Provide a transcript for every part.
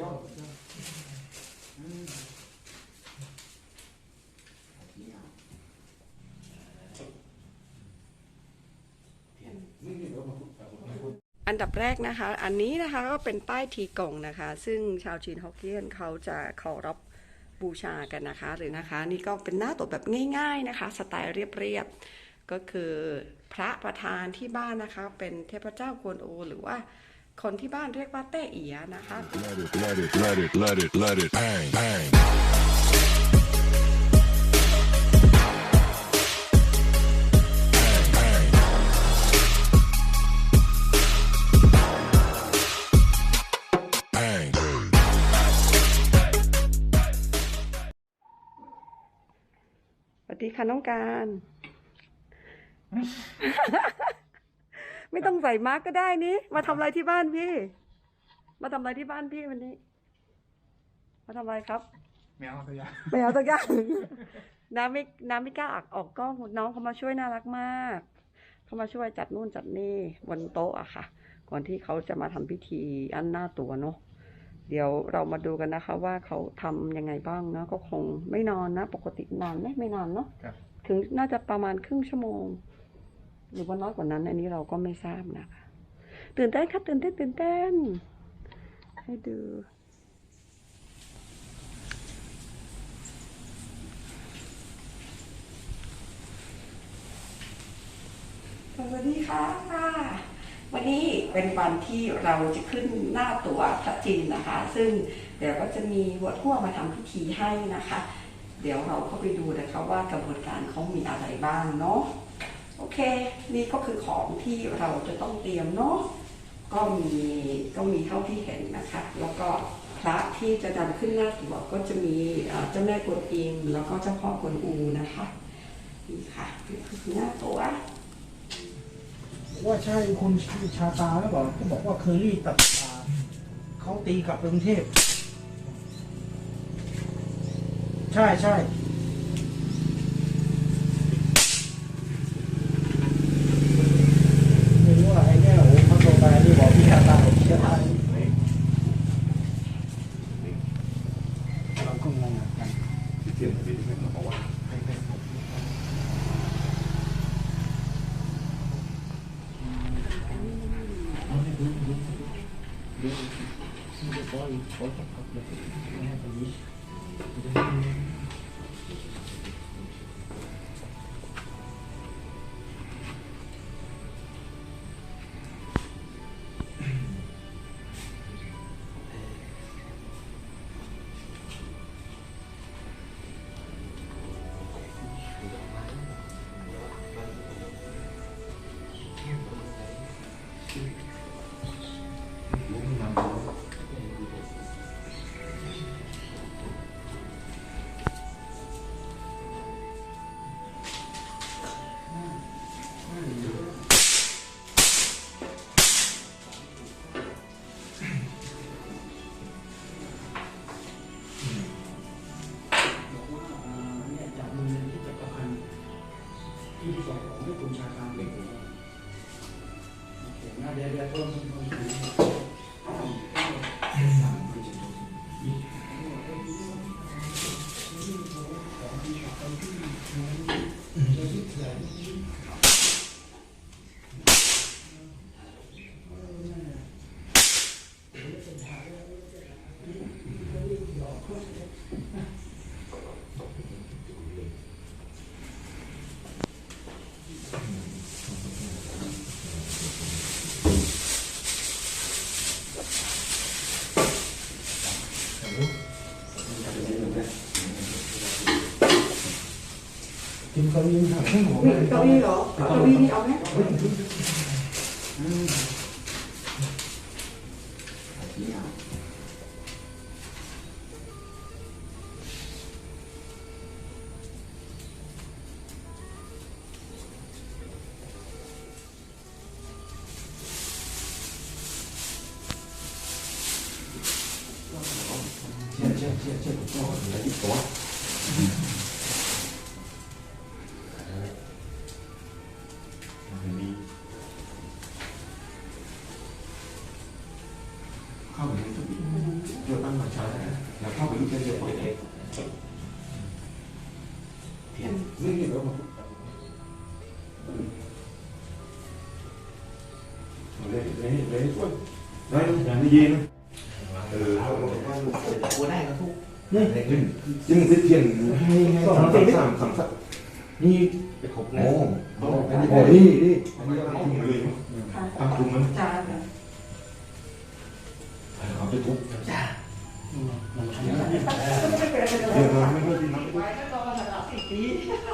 ยอดอันดับแรกนะคะ อันนี้นะคะก็เป็นป้ายทีกงนะคะ ซึ่งชาวจีนฮกเกี้ยนเขาจะเคารพบูชากันนะคะ หรือนะคะ นี่ก็เป็นหน้าตกแบบง่าย ๆนะคะ สไตล์เรียบๆก็คือพระประธานที่บ้านนะคะ เป็นเทพเจ้ากวนอูหรือว่า คนที่บ้านเรียกว่าเต้เอียนะคะ Let it, let it, let it, let it, let it bang, bang. Bang, bang. Bang. สวัสดีค่ะน้องการ ไม่ต้องใส่มาร์กก็ได้นี่มาทำอะไรที่บ้านพี่ มาทำอะไรที่บ้านพี่วันนี้ มาทำอะไรครับแมวตัวใหญ่ไม่เอาตัวอย่างน้ำไม่น้ำไม่กล้าออกออกกล้องน้องเขามาช่วยน่ารักมากเขามาช่วยจัดนู่นจัดนี่บนโต๊ะอะค่ะ ก่อนที่เขาจะมาทำพิธีอันหน้าตัวเนาะเดี๋ยวเรามาดูกันนะคะ ว่าเขาทำยังไงบ้างเนาะก็คงไม่นอนนะ ปกตินานไหมไม่นานเนาะครับถึงน่าจะประมาณครึ่งชั่วโมง หรือว่าน้อยกว่านั้น อันนี้เราก็ไม่ทราบนะคะ ตื่นเต้นครับตื่นเต้นตื่นเต้น ให้ดูสวัสดีค่ะ วันนี้เป็นวันที่เราจะขึ้นหน้าตัวพระจินนะคะ ซึ่งเดี๋ยวก็จะมีวัวทั่วมาทำพิธีให้นะคะ เดี๋ยวเราเข้าไปดูนะคะว่ากระบวนการเขามีอะไรบ้างเนาะ โอเค นี่ก็คือของที่เราจะต้องเตรียมเนาะก็มีก็มีเท่าที่เห็นนะคะ แล้วก็พระที่จะดันขึ้นหน้าตัวก็จะมีเจ้าแม่กวนอิมแล้วก็เจ้าพ่อกวนอูนะคะนี่ค่ะนี่คือหน้าตัวว่าใช่คุณชาตาหรือเปล่าเขาบอกว่าเคอรี่ตัดตาเขาตีกับกรุงเทพ ใช่ใช่ Tiene que ver con Hawaii. See the ball, ที่สองของให้คุณชาตาเป็นโอเคนะเดียวเดี๋ยวต้นต้นต้นกินเกาหลีหักให้หมอนี่ เก้าอี้เหรอเก้ เทียนนี่นี่แล้วมาเลยเลยเลยส่วนได้ยังไม่ยินเออเขาบอกว่ากูได้ก็ทุกนี่ขึ้นจึงจะเทียนให้ให้สามสามสามสามนี่ไปครบโอ้โหนี่นี่อันนี้ก็คุมเลยค่ะตั้งคุมมันจานเนี่ยเอาไปทุบจ้ามันทำได้ไม่เป็นไรไม่เป็นไรเดี๋ยวเราไม่ค่อยดีนะ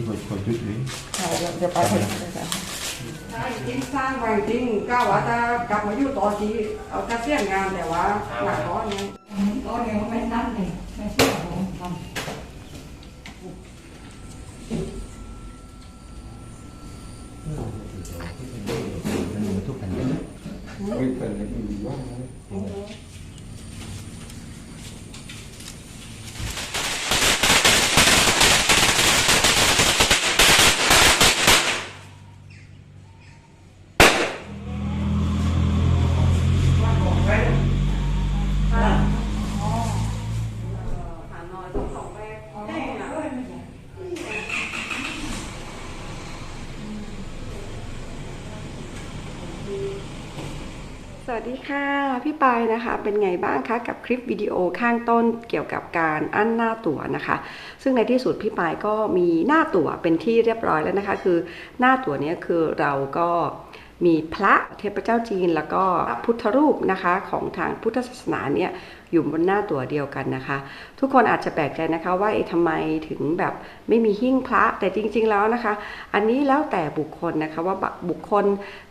นี่กดกดจุดนี้เดี๋ยวไปเลยใช่จริงสร้างไว้จริงก้าวว่าจะกลับมาอยู่ต่อทีเอาจะเสียงงานแต่ว่าหนักร้อนไงร้อนเนี่ยไม่นั่นเลยไม่เชื่อผมทำทุกกันไม่เป็นไรไม่มีว่างหาน้อยต้องสองแรกแน่นะ สวัสดีค่ะ พี่ปายนะคะ เป็นไงบ้างคะกับคลิปวิดีโอข้างต้นเกี่ยวกับการอั้นหน้าตั๋วนะคะ ซึ่งในที่สุดพี่ปายก็มีหน้าตั๋วเป็นที่เรียบร้อยแล้วนะคะ คือหน้าตั๋วนี้คือเราก็มีพระเทพเจ้าจีนแล้วก็พระพุทธรูปนะคะของทางพุทธศาสนาเนี่ยอยู่บนหน้าตั๋วเดียวกันนะคะ ทุกคนอาจจะแปลกใจนะคะว่าเอ๊ะทำไมถึงแบบไม่มีหิ้งพระแต่จริง ๆแล้วนะคะ อันนี้แล้วแต่บุคคลนะคะว่าบุคคล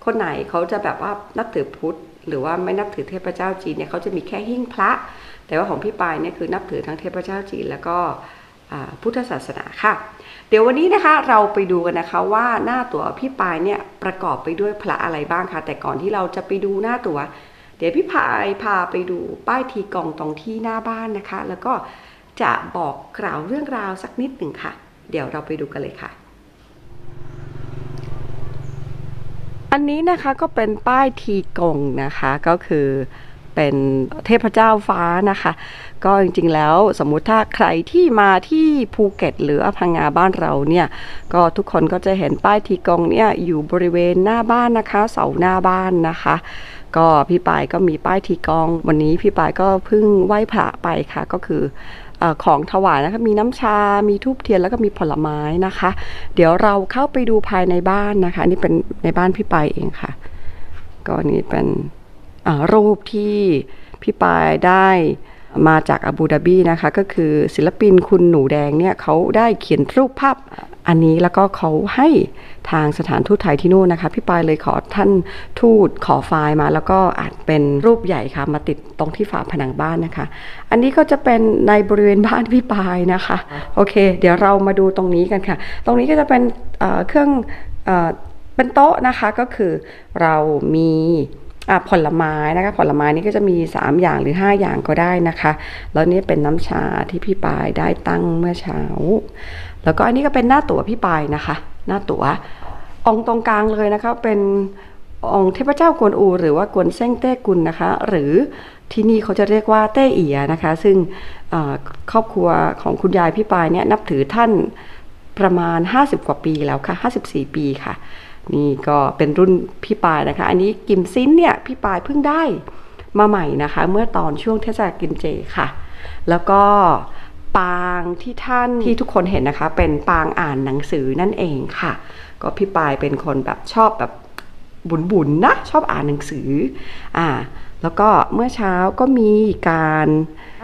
คนไหนเขาจะแบบว่านับถือพุทธ หรือว่าไม่นับถือเทพเจ้าจีนเนี่ยเขาจะมีแค่หิ้งพระ แต่ว่าของพี่ปายเนี่ยคือนับถือทั้งเทพเจ้าจีนแล้วก็พุทธศาสนาค่ะ เดี๋ยววันนี้นะคะเราไปดูกันนะคะว่าหน้าตั๋วพี่ปายเนี่ยประกอบไปด้วยพระอะไรบ้างคะแต่ก่อนที่เราจะไปดูหน้าตั๋ว เดี๋ยวพี่พายพาไปดูป้ายทีกองตรงที่หน้าบ้านนะคะ แล้วก็จะบอกกล่าวเรื่องราวสักนิดหนึ่งค่ะ เดี๋ยวเราไปดูกันเลยค่ะ อันนี้นะคะก็เป็นป้ายทีกงนะคะก็คือเป็นเทพเจ้าฟ้านะคะ ก็จริงๆแล้วสมมุติถ้าใครที่มาที่ภูเก็ต หรือพังงาบ้านเราเนี่ย ก็ทุกคนก็จะเห็นป้ายทีกงเนี่ยอยู่บริเวณหน้าบ้านนะคะ เสาหน้าบ้านนะคะ ก็พี่ปายก็มีป้ายทีกอง วันนี้พี่ปายก็เพิ่งไหว้พระไปค่ะก็คือเออ ของถวายนะคะมีน้ำชา มีทูบเทียนแล้วก็มีผลไม้นะคะ เดี๋ยวเราเข้าไปดูภายในบ้านนะคะนี่เป็นในบ้านพี่ปายเองค่ะ ก็นี่เป็นรูปที่พี่ปายได้ มาจากอาบูดาบีนะคะก็คือศิลปินคุณหนูแดงเนี่ยเขาได้เขียนรูปภาพอันนี้แล้วก็เขาให้ทางสถานทูตไทยที่นู่นนะคะ พี่ปายเลยขอท่านทูตขอไฟล์มา แล้วก็อาจเป็นรูปใหญ่ค่ะ มาติดตรงที่ฝาผนังบ้านนะคะ อันนี้ก็จะเป็นในบริเวณบ้านพี่ปายนะคะ โอเค เดี๋ยวเรามาดูตรงนี้กันค่ะ ตรงนี้ก็จะเป็นเครื่องเป็นโต๊ะนะคะก็คือเรามี ผลไม้นะคะผลไม้นี่ก็จะมี 3 อย่างหรือ 5 อย่างก็ได้นะคะ แล้วนี่เป็นน้ำชาที่พี่ปายได้ตั้งเมื่อเช้า แล้วก็อันนี้ก็เป็นหน้าตั๋วพี่ปายนะคะ หน้าตั๋วองค์ตรงกลางเลยนะคะเป็นองค์เทพเจ้ากวนอู หรือว่ากวนเซ้งเต้กุลนะคะ หรือที่นี่เขาจะเรียกว่าเต้เอียนะคะ ซึ่งครอบครัวของคุณยายพี่ปายเนี่ยนับถือท่าน ประมาณ 50 กว่าปีแล้วค่ะ 54 ปีค่ะ นี่ก็เป็นรุ่นพี่ปายนะคะ อันนี้กิมซินเนี่ยพี่ปายเพิ่งได้มาใหม่นะคะ เมื่อตอนช่วงเทศกาลกินเจค่ะ แล้วก็ปางที่ท่านที่ทุกคนเห็นนะคะ เป็นปางอ่านหนังสือนั่นเองค่ะ ก็พี่ปายเป็นคนแบบชอบแบบบุญๆนะชอบอ่านหนังสืออ่าแล้วก็เมื่อเช้าก็มีการ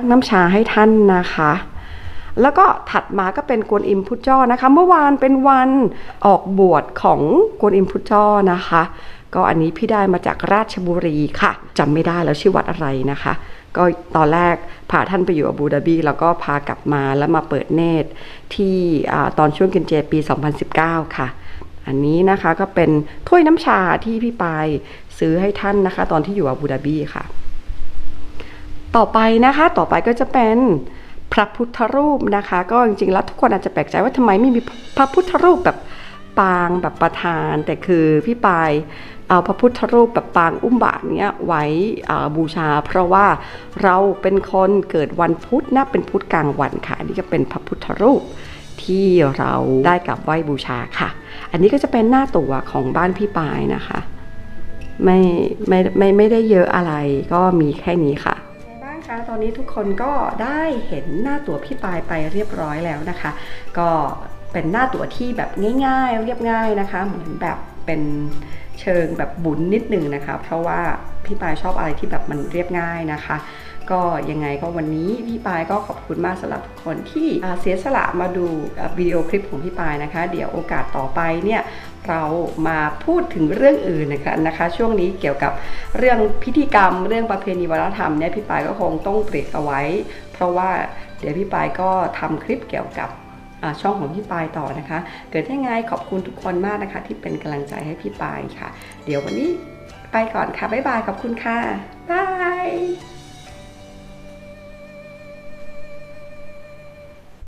น้ำชาให้ท่านนะคะ แล้วก็ถัดมาก็เป็นกวนอิมพุทจ้อนะคะ เมื่อวานเป็นวันออกบวชของกวนอิมพุทจ้อนะคะ ก็อันนี้พี่ได้มาจากราชบุรีค่ะจำไม่ได้แล้วชื่อวัดอะไรนะคะ ก็ตอนแรกพาท่านไปอยู่อาบูดาบี แล้วก็พากลับมาแล้วมาเปิดเนตรที่ตอนช่วงกินเจปี 2019 ค่ะอันนี้นะคะก็เป็นถ้วยน้ำชาที่พี่ปายซื้อให้ท่านนะคะ ตอนที่อยู่อาบูดาบีค่ะ ต่อไปนะคะต่อไปก็จะเป็น พระพุทธรูปนะคะ ก็จริงๆแล้วทุกคนอาจจะแปลกใจว่าทำไมไม่มีพระพุทธรูปแบบปางแบบประธาน แต่คือพี่ปายเอาพระพุทธรูปแบบปางอุ้มบาทเนี้ยไว้บูชา เพราะว่าเราเป็นคนเกิดวันพุธนะเป็นพุธกลางวันค่ะ อันนี่ก็เป็นพระพุทธรูปที่เราได้กลับไหว้บูชาค่ะ อันนี้ก็จะเป็นหน้าตัวของบ้านพี่ปายนะคะ ไม่ไม่ไม่ไม่ได้เยอะอะไรก็มีแค่นี้ค่ะ คะ ตอนนี้ทุกคนก็ได้เห็นหน้าตัวพี่ปายไปเรียบร้อยแล้วนะคะ ก็เป็นหน้าตัวที่แบบง่ายๆ เรียบง่ายนะคะ เหมือนแบบเป็นเชิงแบบบุญนิดนึงนะคะ เพราะว่าพี่ปายชอบอะไรที่แบบมันเรียบง่ายนะคะ ก็ยังไงก็วันนี้พี่ปายก็ขอบคุณมากสำหรับทุกคนที่เสียสละมาดูวิดีโอคลิปของพี่ปายนะคะ เดี๋ยวโอกาสต่อไปเนี่ย เรามาพูดถึงเรื่องอื่นนะคะนะคะ ช่วงนี้เกี่ยวกับเรื่องพิธีกรรม เรื่องประเพณีวัฒนธรรมเนี่ยพี่ปายก็คงต้องเบรกเอาไว้ เพราะว่าเดี๋ยวพี่ปายก็ทำคลิปเกี่ยวกับช่องของพี่ปายต่อนะคะ เกิดยังไงขอบคุณทุกคนมากนะคะ ที่เป็นกำลังใจให้พี่ปายค่ะ เดี๋ยววันนี้ไปก่อนค่ะบ๊ายบายขอบคุณค่ะบาย